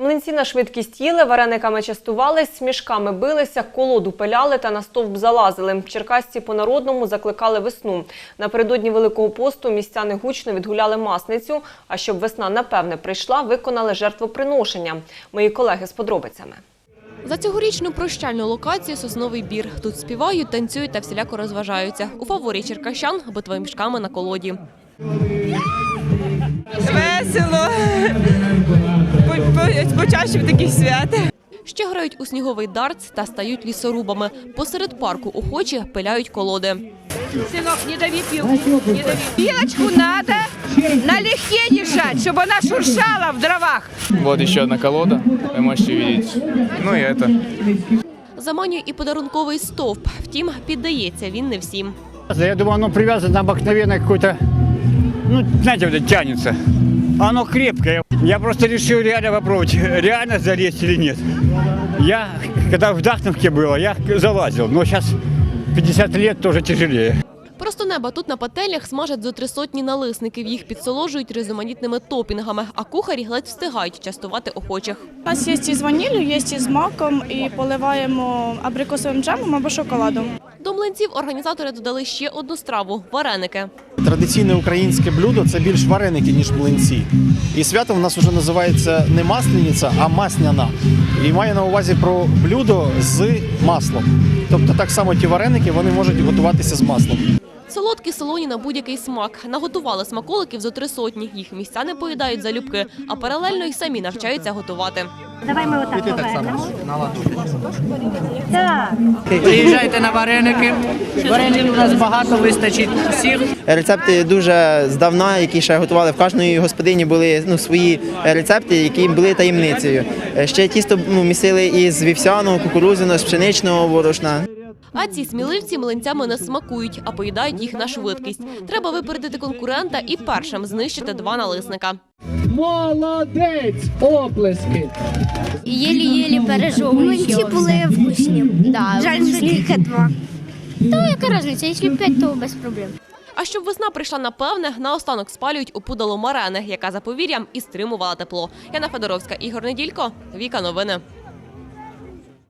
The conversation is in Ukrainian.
Млинці на швидкість їли, варениками частувались, мішками билися, колоду пиляли та на стовп залазили. Черкасці по-народному закликали весну. Напередодні Великого посту містяни гучно відгуляли масницю, а щоб весна напевне прийшла, виконали жертвоприношення. Мої колеги з подробицями. За цьогорічну прощальну локацію сосновий бір. Тут співають, танцюють та всіляко розважаються. У фаворі черкащан битва мішками на колоді. Весело По- по- Почаще в таких свят. Ще грають у сніговий дартс та стають лісорубами. Посеред парку охочі пиляють колоди. Сынок, не дави пилку, не дави. Пилочку надо налегке держать, чтобы она шуршала в дровах. Вот еще одна колода, вы можете видеть. Ну и это. Заманює і подарунковий стовп. Втім, піддається він не всім. Я думаю, оно привязано на обыкновенное какой-то, ну, знаете, вот это тянется. Оно крепкое. Я просто решил реально попробовать, реально залезть или нет. Я, когда в Дахновке было, я залазил, но сейчас 50 лет тоже тяжелее. Просто неба тут на пательнях смажать зо три сотні налисників. Їх підсоложують різноманітними топінгами, а кухарі ледь встигають частувати охочих. У нас є із ваніллю, є із маком і поливаємо абрикосовим джемом або шоколадом. До млинців організатори додали ще одну страву – вареники. Традиційне українське блюдо це більш вареники, ніж млинці. І свято в нас вже називається не маслениця, а масняна. І має на увазі про блюдо з маслом. Тобто так само ті вареники вони можуть готуватися з маслом. Солодкі солоні на будь-який смак. Наготували смаколиків зо три сотні. Їх містяни поїдають залюбки, а паралельно й самі навчаються готувати. Давай ми отак повернемо. Так. Приїжджайте на вареники. Вареників у нас багато вистачить всіх. Рецепти дуже здавна, які ще готували в кожної господині, були ну, свої рецепти, які були таємницею. Е, Ще тісто ну, місили із вівсяного, кукурудзяного, з пшеничного борошна. А ці сміливці млинцями не смакують, а поїдають їх на швидкість. Треба випередити конкурента і першим знищити два налисника. Молодець! Оплески! Єлі-єлі пережовують. ці були вкусні. Да. Жаль, що тільки два. Та яка різниця, якщо п'ять, то без проблем. А щоб весна прийшла напевне, наостанок спалюють у пудало марени, яка за повір'ям і стримувала тепло. Яна Федоровська, Ігор Неділько, Віка Новини.